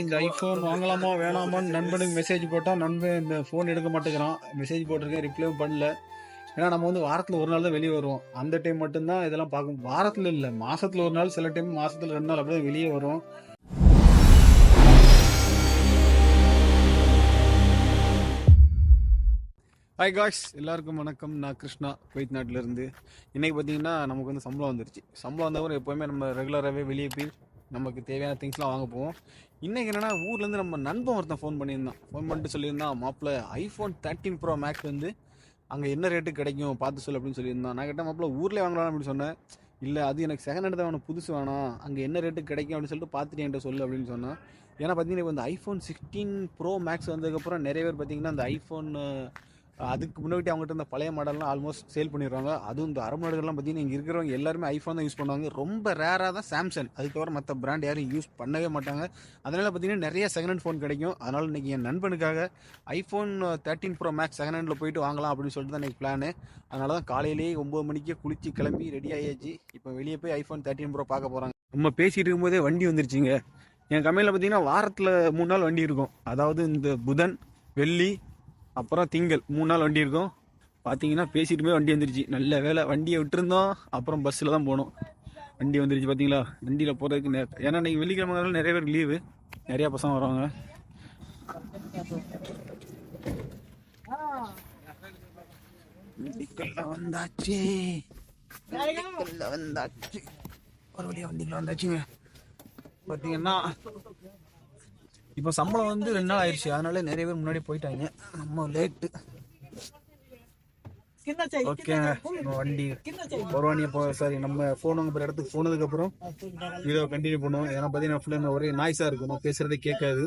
இந்த ஐஃபோன் வாங்கலாமா வேணாமான்னு நண்பனுக்கு மெசேஜ் போட்டால் நண்பன் இந்த ஃபோன் எடுக்க மாட்டேங்கிறான். மெசேஜ் போட்டிருக்கேன் ரிப்ளையும் பண்ணல. ஏன்னா நம்ம வந்து வாரத்தில் ஒரு நாள் தான் வெளியே வருவோம். அந்த டைம் மட்டும்தான் இதெல்லாம் பார்க்க வாரத்தில் இல்லை மாதத்தில் ஒரு நாள் சில டைம் மாதத்தில் ரெண்டு நாள் அப்படியே வெளியே வரும் ஹாய் காய்ஸ் எல்லாருக்கும் வணக்கம். நான் கிருஷ்ணா குவைத் நாட்டிலேருந்து. இன்றைக்கி பார்த்தீங்கன்னா நமக்கு வந்து சம்பளம் வந்துருச்சு. சம்பளம் வந்தவரை எப்போவுமே நம்ம ரெகுலராகவே வெளியே போய் நமக்கு தேவையான திங்ஸ்லாம் வாங்க போவோம் இன்னைக்கு என்னன்னா ஊர்லேருந்து நம்ம நண்பன் ஒருத்தன் ஃபோன் பண்ணியிருந்தான். ஃபோன் பண்ணிட்டு சொல்லியிருந்தான் மாப்பிள்ள ஐஃபோன் தேர்ட்டின் ப்ரோ மேக்ஸ் வந்து அங்கே என்ன ரேட்டு கிடைக்கும்? பார்த்து சொல்லு அப்படின்னு சொல்லியிருந்தான். நான் கேட்டேன் மாப்பிள்ள ஊர்லேயே வாங்கலாம் அப்படின்னு சொன்னேன். இல்லை அது எனக்கு செகண்ட் ஹேண்ட் தான் வேணும். புதுசு வேணாம். அங்கே என்ன ரேட்டு கிடைக்கும்? அப்படின்னு சொல்லிட்டு பார்த்துட்டு என்கிட்ட சொல்லு அப்படின்னு சொன்னேன். ஏன்னா பார்த்தீங்கன்னா இப்போ இந்த ஐஃபோன் சிக்ஸ்டீன் ப்ரோ மேக்ஸ் வந்ததுக்கப்புறம் நிறைய பேர் பார்த்தீங்கன்னா அந்த ஐஃபோன் அதுக்கு முன்னாடி அவங்ககிட்ட இந்த பழைய மாடல்லாம் ஆல்மோஸ்ட் சேல் பண்ணிடுறாங்க. அதுவும் இந்த அரபு நாடுகள்லாம் பார்த்தீங்கன்னா இங்கே இருக்கிறவங்க எல்லாருமே ஐஃபோன் தான் யூஸ் பண்ணுவாங்க. ரொம்ப ரேராக தான் சாம்சங் அதுக்கப்புறம் மற்ற பிராண்ட் யாரும் யூஸ் பண்ணவே மாட்டாங்க. அதனால் பார்த்தீங்கன்னா நிறைய செகண்ட் ஹேண்ட் ஃபோன் கிடைக்கும். அதனால் இன்றைக்கி என் நண்பனுக்காக iPhone thirteen pro max second handle போயிட்டு வாங்கலாம் அப்படின்னு சொல்லிட்டு தான் எனக்கு பிளானு அதனால தான் காலையிலேயே ஒம்பது மணிக்கே குளிச்சு கிளம்பி ரெடி ஆகியாச்சு இப்போ வெளியே போய் ஐஃபோன் தேர்ட்டின் ப்ரோ பார்க்க போகிறாங்க நம்ம பேசிகிட்டு இருக்கும்போதே வண்டி வந்துருச்சுங்க. என் கம்பெனியில் பார்த்தீங்கன்னா வாரத்தில் மூணு நாள் வண்டி இருக்கும். அதாவது இந்த புதன் வெள்ளி அப்புறம் திங்கள் மூணு நாள் வண்டி இருக்கும். பார்த்தீங்கன்னா பேசிட்டுமே போய் வண்டி வந்துருச்சு. நல்ல வேலை. வண்டியை விட்டுருந்தோம். அப்புறம் பஸ்ஸில் தான் போனோம். வண்டி வந்துருச்சு பார்த்தீங்களா வண்டியில் போகிறதுக்கு நே ஏன்னா இன்னைக்கு வெள்ளிக்கிழமை நிறைய பேர் லீவு நிறையா பசங்க வருவாங்க. வந்தாச்சு. வந்தாச்சு. ஒரு வழியாக வண்டிக்குள்ள வந்தாச்சுங்க. பார்த்தீங்கன்னா இப்போ சம்பளம் வந்து ரெண்டு நாள் ஆயிடுச்சு அதனால நிறைய பேர் முன்னாடி போயிட்டாங்க. நம்ம லேட்டு நம்ம வண்டி ஒரு வண்டியை போ சாரி நம்ம ஃபோன் இடத்துக்கு போனதுக்கு அப்புறம் வீடியோ கண்டினியூ பண்ணுவோம். ஏன்னா பார்த்தீங்கன்னா ஃபுல்லாக ஒரே நாய்ஸாக இருக்கும். நான் பேசுறதே கேட்காது.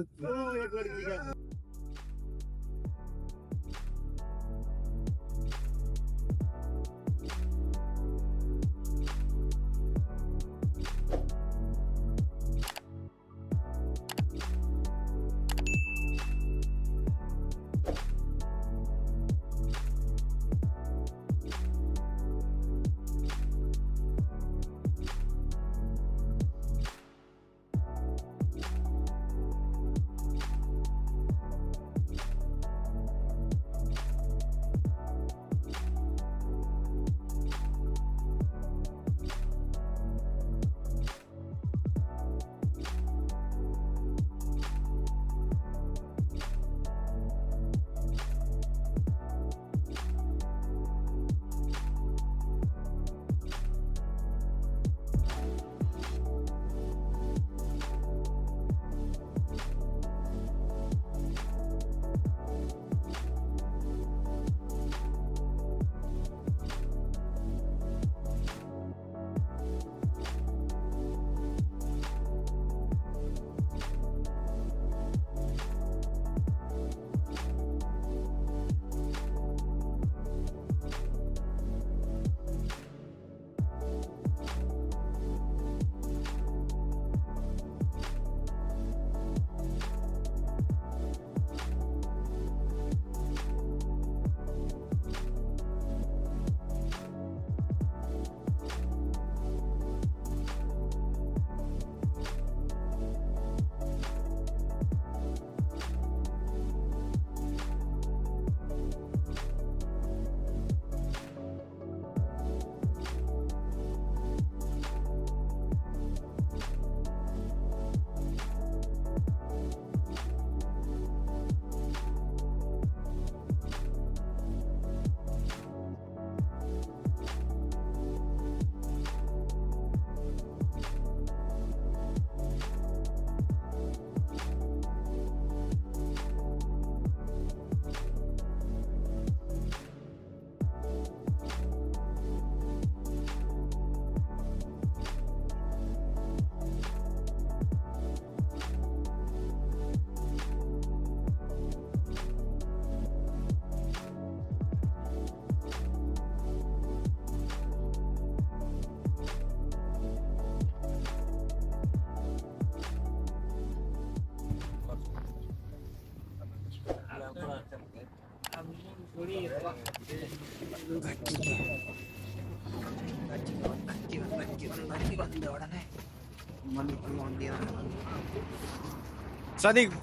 வந்த உடனே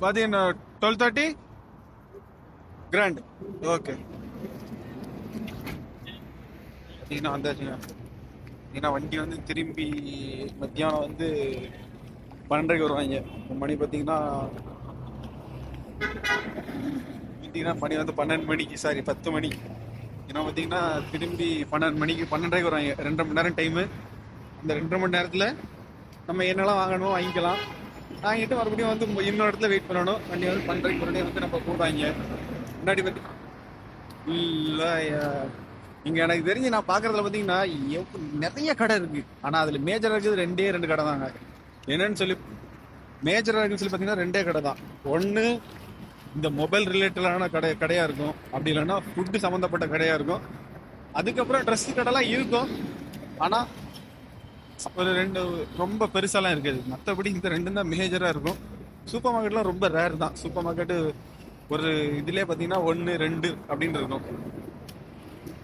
பார்த்தீங்கன்னா டுவெல் தேர்ட்டி கிராண்ட் ஓகே பார்த்தீங்கன்னா வந்தாச்சுங்க ஏன்னா வண்டி வந்து திரும்பி மத்தியானம் வந்து பன்னெண்டரைக்கு வருவாங்க. மணி பார்த்தீங்கன்னா பார்த்தீங்கன்னா மணி வந்து பன்னெண்டு மணிக்கு சாரி பத்து மணிக்கு. ஏன்னா பார்த்தீங்கன்னா திரும்பி பன்னெண்டு மணிக்கு பன்னெண்டரைக்கு வருவாங்க ரெண்டரை மணி நேரம் டைமு இந்த ரெண்டரை மணி நேரத்தில் நம்ம என்னெல்லாம் வாங்கணுமோ வாங்கிக்கலாம். வாங்கிட்டு மறுபடியும் வந்து இன்னொரு இடத்துல வெயிட் பண்ணணும். வண்டி வந்து பன்னெண்டரைக்கு முன்னாடி வந்து நம்ம போடுவாங்க. முன்னாடி பற்றி இல்லை இங்கே எனக்கு தெரிஞ்சு நான் பார்க்குறதுல பார்த்தீங்கன்னா எவ்வ- நிறைய கடை இருக்குது ஆனால் அதில் மேஜராக இருக்குது ரெண்டே ரெண்டு கடை தாங்க. என்னன்னு சொல்லி மேஜராக இருக்குன்னு சொல்லி பார்த்தீங்கன்னா ரெண்டே கடை தான். ஒன்று இந்த மொபைல் ரிலேட்டடான கடை கடையாக இருக்கும். அப்படி இல்லைன்னா ஃபுட்டு சம்மந்தப்பட்ட கடையாக இருக்கும். அதுக்கப்புறம் ட்ரெஸ் கடைலாம் இருக்கும். ஆனால் ஒரு ரெண்டு ரொம்ப பெருசாலாம் இருக்காது. மற்றபடி இந்த ரெண்டும் தான் மேஜராக இருக்கும். சூப்பர் மார்க்கெட்லாம் ரொம்ப ரேர் தான். சூப்பர் மார்க்கெட்டு ஒரு இதுலேயே பார்த்தீங்கன்னா ஒன்று ரெண்டு அப்படின்னு இருக்கும்.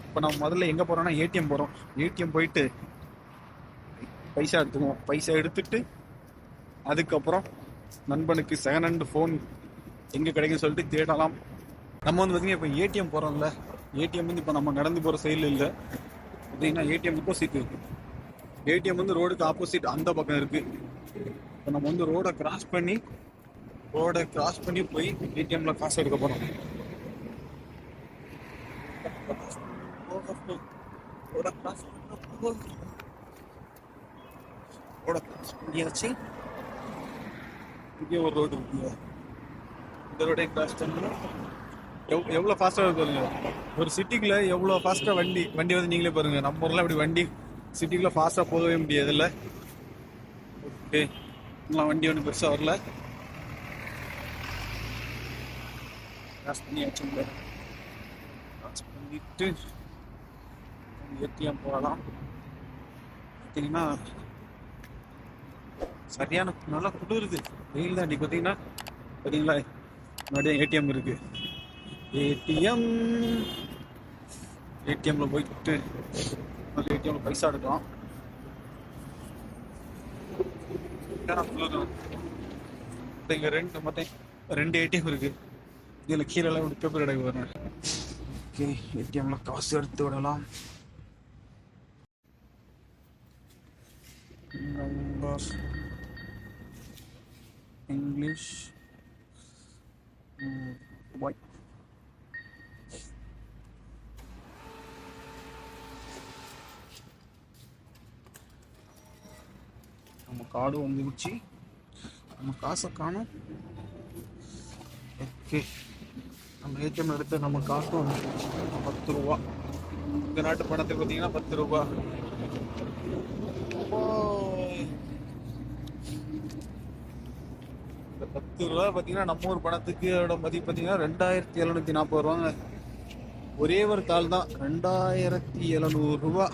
இப்போ நம்ம முதல்ல எங்கே போகிறோம்னா ஏடிஎம் போகிறோம் ஏடிஎம் போயிட்டு பைசா எடுத்துக்குவோம். பைசா எடுத்துட்டு அதுக்கப்புறம் நண்பனுக்கு செகண்ட் ஹேண்ட் ஃபோன் எங்கே கிடைக்கும் சொல்லிட்டு தேடலாம். நம்ம வந்து பார்த்தீங்கன்னா இப்போ ஏடிஎம் போகிறோம்ல ஏடிஎம் வந்து இப்போ நம்ம நடந்து போகிற சைடில் இல்லை. பார்த்தீங்கன்னா ஏடிஎம் ஆப்போசிட் இருக்கு. ஏடிஎம் வந்து ரோடுக்கு ஆப்போசிட் அந்த பக்கம் இருக்கு. இப்போ நம்ம வந்து ரோடை கிராஸ் பண்ணி ரோடை கிராஸ் பண்ணி போய் ஏடிஎம்ல காசு எடுக்க போகிறோம் ரோட கிராஸ் கிராஸ் பண்ணியாச்சு. இங்கே ஒரு ரோடு இருக்குங்க இந்த ரோடை எவ் எவ்வளோ ஃபாஸ்ட்டாக இருக்குங்க ஒரு சிட்டிக்குள்ள எவ்வளோ ஃபாஸ்ட்டாக வண்டி வண்டி வந்து நீங்களே பாருங்க. நம்ம ஊரில் அப்படி வண்டி சிட்டிக்குள்ளே ஃபாஸ்ட்டாக போகவே முடியாதுல்ல. ஓகே இன்னும் வண்டி ஒன்றும் பெருசாக வரல. கிராஸ் பண்ணியாச்சுங்க கிராஸ் பண்ணிட்டு ஏடிஎம் போகலாம். பார்த்தீங்கன்னா சரியான நல்லா குளிருது. வெயில் தான் பார்த்தீங்கன்னா பார்த்தீங்களா முன்னாடி ஏடிஎம் இருக்கு. ஏடிஎம் ஏடிஎம்ல போயிட்டு ஏடிஎம்ல பைசா எடுக்கலாம். இங்க ரெண்டு மொத்தம் ரெண்டு ஏடிஎம் இருக்கு. இதுல கீழே எல்லாம் ஒரு பேப்பர் எடுக்க வரேன் ஓகே ஏடிஎம்ல காசு எடுத்து விடலாம். English Mm. ஒய் நம்ம கார்டு வந்துருச்சு நம்ம காசை காணும். ஓகே. நம்ம ஏடிஎம் எடுத்து நம்ம காசு பத்து ரூபா. இந்த நாட்டு பணத்தை பார்த்தீங்கன்னா பத்து ரூபா ஓய். இந்த பத்து ரூபா பார்த்தீங்கன்னா நம்ம ஊர் பணத்துக்கு மதிப்பு பார்த்தீங்கன்னா ரெண்டாயிரத்தி எழுநூத்தி நாற்பது ரூபாங்க. ஒரே ஒரு தாள் தான். ரெண்டாயிரத்தி எழுநூறு ரூபா.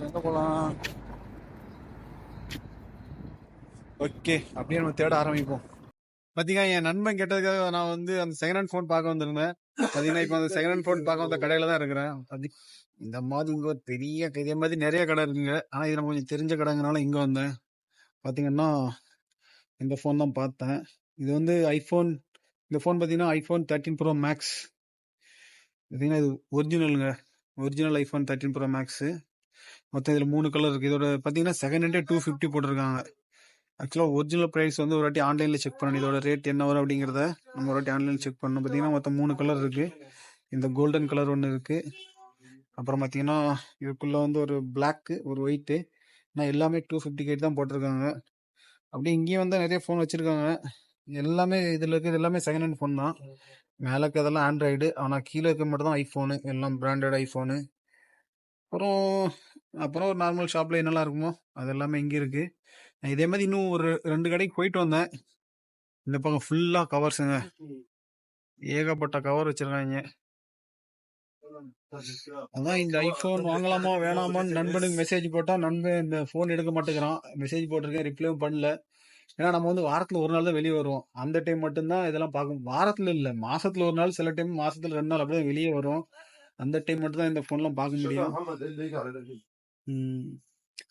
எங்க போகலாம் ஓகே அப்படியே நம்ம தேட ஆரம்பிப்போம். பாத்தீங்கன்னா என் நண்பன் கேட்டதுக்காக நான் வந்து அந்த செகண்ட் ஹேண்ட் ஃபோன் பார்க்க வந்திருந்தேன். பாத்தீங்கன்னா இப்போ அந்த செகண்ட் ஹேண்ட் ஃபோன் பார்க்க வந்த கடையில தான் இருக்கிறேன். இந்த மாதிரி இங்க ஒரு பெரிய இதே மாதிரி நிறைய கடை இருக்குங்க. ஆனா இது நம்ம கொஞ்சம் தெரிஞ்ச கடைங்கனால இங்க வந்தேன். பாத்தீங்கன்னா இந்த ஃபோன் தான் பார்த்தேன். இது வந்து ஐஃபோன் இந்த ஃபோன் பார்த்தீங்கன்னா ஐஃபோன் தேர்ட்டின் ப்ரோ மேக்ஸ் பார்த்தீங்கன்னா இது ஒரிஜினலுங்க original iPhone thirteen pro max மொத்தம் இதில் மூணு கலர் இருக்குது இதோட பார்த்தீங்கன்னா செகண்ட் ஹேண்டே டூ ஃபிஃப்டி போட்டிருக்காங்க. ஆக்சுவலாக ஒரிஜினல் ப்ரைஸ் வந்து ஒரு வாட்டி ஆன்லைனில் செக் பண்ணணும். இதோட ரேட் என்ன வரும் அப்படிங்கிறத நம்ம ஒரு வாட்டி ஆன்லைனில் செக் பண்ணணும். பார்த்தீங்கன்னா மொத்தம் மூணு கலர் இருக்குது இந்த கோல்டன் கலர் ஒன்று இருக்குது அப்புறம் பார்த்தீங்கன்னா இதுக்குள்ளே வந்து ஒரு பிளாக்கு ஒரு ஒயிட்டு நான் எல்லாமே டூ ஃபிஃப்டி கேட் தான் போட்டிருக்காங்க. அப்படியே இங்கேயும் வந்து நிறைய ஃபோன் வச்சுருக்காங்க. எல்லாமே இதில் இருக்கிறது எல்லாமே செகண்ட் ஹேண்ட் ஃபோன் தான். மேலே இருக்கிறதெல்லாம் ஆண்ட்ராய்டு ஆனால் கீழே இருக்க மட்டும் தான் ஐஃபோனு எல்லாம் பிராண்டட் ஐஃபோனு அப்புறம் அப்புறம் ஒரு நார்மல் ஷாப்பில் என்னெல்லாம் இருக்குமோ அது எல்லாமே இங்கே இருக்குது நான் இதே மாதிரி இன்னும் ஒரு ரெண்டு கடைக்கு போயிட்டு வந்தேன். இந்த பக்கம் ஃபுல்லாக கவர்ஸுங்க ஏகப்பட்ட கவர் வச்சிருக்காங்க. அதான் இந்த ஐபோன் வாங்கலாமா வேணாமான்னு நண்பனுக்கு மெசேஜ் போட்டா நண்பன் இந்த ஃபோன் எடுக்க மாட்டேங்கிறான். மெசேஜ் போட்டிருக்கேன் ரிப்ளையும் பண்ணல. ஏன்னா நம்ம வந்து வாரத்துல ஒரு நாள் தான் வெளியே வருவோம். அந்த டைம் மட்டும்தான் இதெல்லாம் பார்க்கும். வாரத்துல இல்ல மாசத்துல ஒரு நாள் சில டைம் மாசத்துல ரெண்டு நாள் அப்படியே வெளியே வரும் அந்த டைம் மட்டும் தான் இந்த ஃபோன்லாம் பார்க்க முடியும். ம்.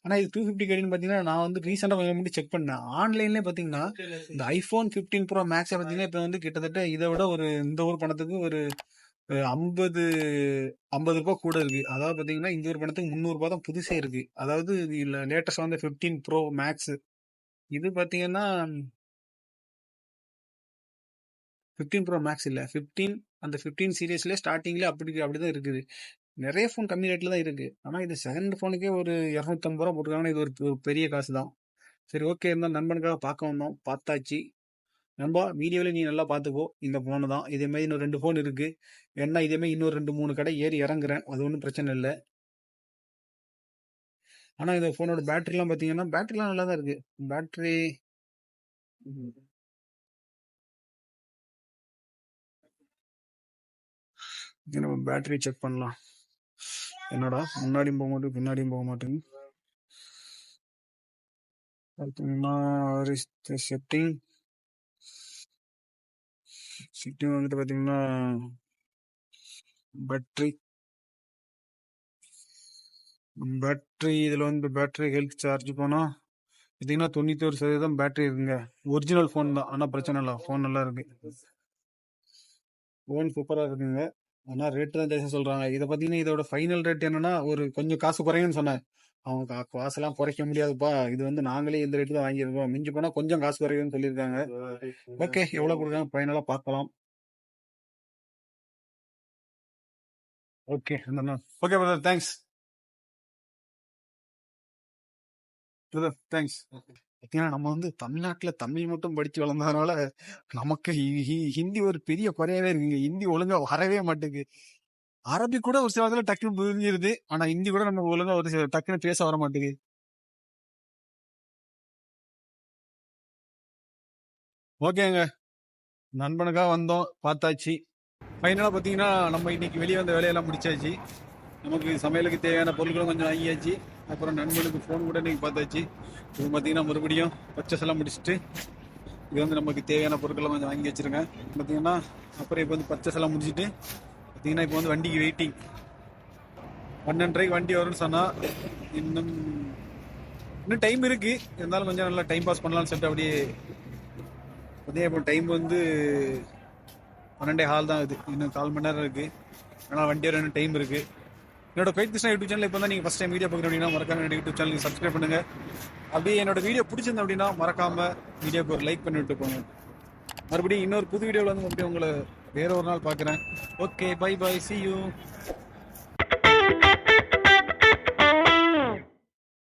ஆனால் இது டூ ஃபிஃப்டி கேடின்னு பார்த்தீங்கன்னா நான் வந்து கொஞ்சம் முன்னாடி செக் பண்ணேன். ஆன்லைன்லேயே பார்த்தீங்கன்னா இந்த ஐஃபோன் ஃபிஃப்டீன் ப்ரோ மேக்ஸை பார்த்தீங்கன்னா இப்போ வந்து கிட்டத்தட்ட இதை விட ஒரு இந்த ஒரு பணத்துக்கு ஒரு ஐம்பது ஐம்பது ரூபாய் கூட இருக்கு. அதாவது பார்த்தீங்கன்னா இந்த ஒரு பணத்துக்கு முந்நூறுபா தான் புதுசே இருக்கு. அதாவது இல்லை லேட்டஸ்ட் வந்து ஃபிஃப்டீன் ப்ரோ மேக்ஸ் இது பார்த்தீங்கன்னா ஃபிஃப்டீன் ப்ரோ மேக்ஸ் இல்லை. ஃபிஃப்டீன் அந்த ஃபிஃப்டீன் சீரியஸ்லேயே ஸ்டார்டிங்லேயே அப்படி அப்படி தான் இருக்குது. நிறைய ஃபோன் கம்மி ரேட்டில் தான் இருக்குது ஆனால் இது செகண்ட் ஃபோனுக்கே ஒரு இரநூத்தம்பது ரூபா போட்டிருக்காங்கன்னா இது ஒரு பெரிய காசு தான் சரி ஓகே இருந்தால் நண்பனுக்காக பார்க்க வந்தோம். பார்த்தாச்சு. நண்பா வீடியோவில் நீ நல்லா பார்த்துக்கோ இந்த ஃபோனு தான். இதே மாதிரி இன்னும் ரெண்டு ஃபோன் இருக்குது என்ன இதே மாதிரி இன்னொரு ரெண்டு மூணு கடை ஏறி இறங்குறேன். அது ஒன்றும் பிரச்சனை இல்லை. ஆனால் இந்த ஃபோனோட பேட்டரிலாம் பார்த்தீங்கன்னா பேட்டரிலாம் நல்லா தான் இருக்குது பேட்டரி நம்ம பேட்டரி செக் பண்ணலாம். என்னடா முன்னாடியும் போக மாட்டேங்குது பின்னாடியும் போக மாட்டேங்குது. பார்த்தீங்கன்னா செட்டிங் சிட்டி வந்துட்டு பார்த்தீங்கன்னா பேட்ரி பேட்ரி இதில் வந்து பேட்டரி ஹெல்த் சார்ஜ் போனால் பார்த்தீங்கன்னா தொண்ணூற்றி ஒரு சதவீதம் பேட்ரி இருக்குங்க. ஒரிஜினல் ஃபோன் தான். ஆனால் பிரச்சனை இல்லை. ஃபோன் நல்லா இருக்கு. ஃபோன் சூப்பராக இருக்குங்க. ஆனால் ரேட்டு தான் ஜாஸ்தி சொல்கிறாங்க இதை பாத்தீங்கன்னா இதோட ஃபைனல் ரேட் என்னன்னா ஒரு கொஞ்சம் காசு குறையும்னு சொன்னேன் அவங்க கா- காசெல்லாம் குறைக்க முடியாதுப்பா. இது வந்து நாங்களே இந்த ரேட்டு தான் வாங்கியிருக்கோம். மிஞ்சி போனால் கொஞ்சம் காசு குறையும்னு சொல்லியிருக்காங்க. ஓகே எவ்வளோ கொடுக்குறாங்க? ஃபைனலாக பார்க்கலாம். Okay okay brother thanks brother thanks பார்த்தீங்கன்னா நம்ம வந்து தமிழ்நாட்டில் தமிழ் மட்டும் படித்து வளர்ந்ததுனால நமக்கு ஹிந்தி ஒரு பெரிய குறையவே இருக்குங்க ஹிந்தி ஒழுங்கா வரவே மாட்டேங்குது. அரபி கூட ஒரு சில இடத்துல டக்குன்னு புரிஞ்சிருது. ஆனா ஹிந்தி கூட நம்ம ஒழுங்கா ஒரு சில டக்குன்னு பேச வர மாட்டேங்குது. ஓகேங்க. நண்பனுக்காக வந்தோம். பார்த்தாச்சு. ஃபைனலாக பார்த்தீங்கன்னா நம்ம இன்னைக்கு வெளியே வந்த வேலையெல்லாம் முடிச்சாச்சு. நமக்கு சமையலுக்கு தேவையான பொருட்களும் கொஞ்சம் வாங்கியாச்சு. அப்புறம் நண்பனுக்கு ஃபோன் கூட நீங்கள் பார்த்தாச்சு. இது பார்த்தீங்கன்னா மறுபடியும் பர்ச்சஸ் எல்லாம் முடிச்சுட்டு இது வந்து நமக்கு தேவையான பொருட்களும் கொஞ்சம் வாங்கி வச்சுருங்க. பார்த்தீங்கன்னா அப்புறம் இப்போ வந்து பர்ச்சஸ் எல்லாம் முடிச்சுட்டு பார்த்தீங்கன்னா இப்போ வந்து வண்டிக்கு வெயிட்டிங் பன்னெண்டரைக்கு வண்டி வரும்னு சொன்னால் இன்னும் இன்னும் டைம் இருக்குது இருந்தாலும் கொஞ்சம் நல்லா டைம் பாஸ் பண்ணலாம்னு சொல்லிட்டு அப்படியே அதே இப்போ டைம் வந்து பன்னெண்டே ஹால் தான் இது இன்னும் கால் மணி நேரம் இருக்குது ஆனால் வண்டி வர இன்னும் டைம் இருக்குது என்னோட பேர் கிருஷ்ணா யூடியூப் சேனல் இப்போ தான் நீங்கள் ஃபஸ்ட் டைம் வீடியோ பார்க்குறீங்க அப்படின்னா மறக்காம என்னோட யூடியூப் சேனலுக்கு சப்ஸ்கிரைப் பண்ணுங்க. அப்படியே என்னோட வீடியோ பிடிச்சிருந்தேன் அப்படின்னா மறக்காம வீடியோக்கு ஒரு லைக் பண்ணிட்டு போங்க. மறுபடியும் இன்னொரு புது வீடியோவில் வந்து மறுபடியும் உங்களை வேற ஒரு நாள் பார்க்குறேன். Okay bye bye see you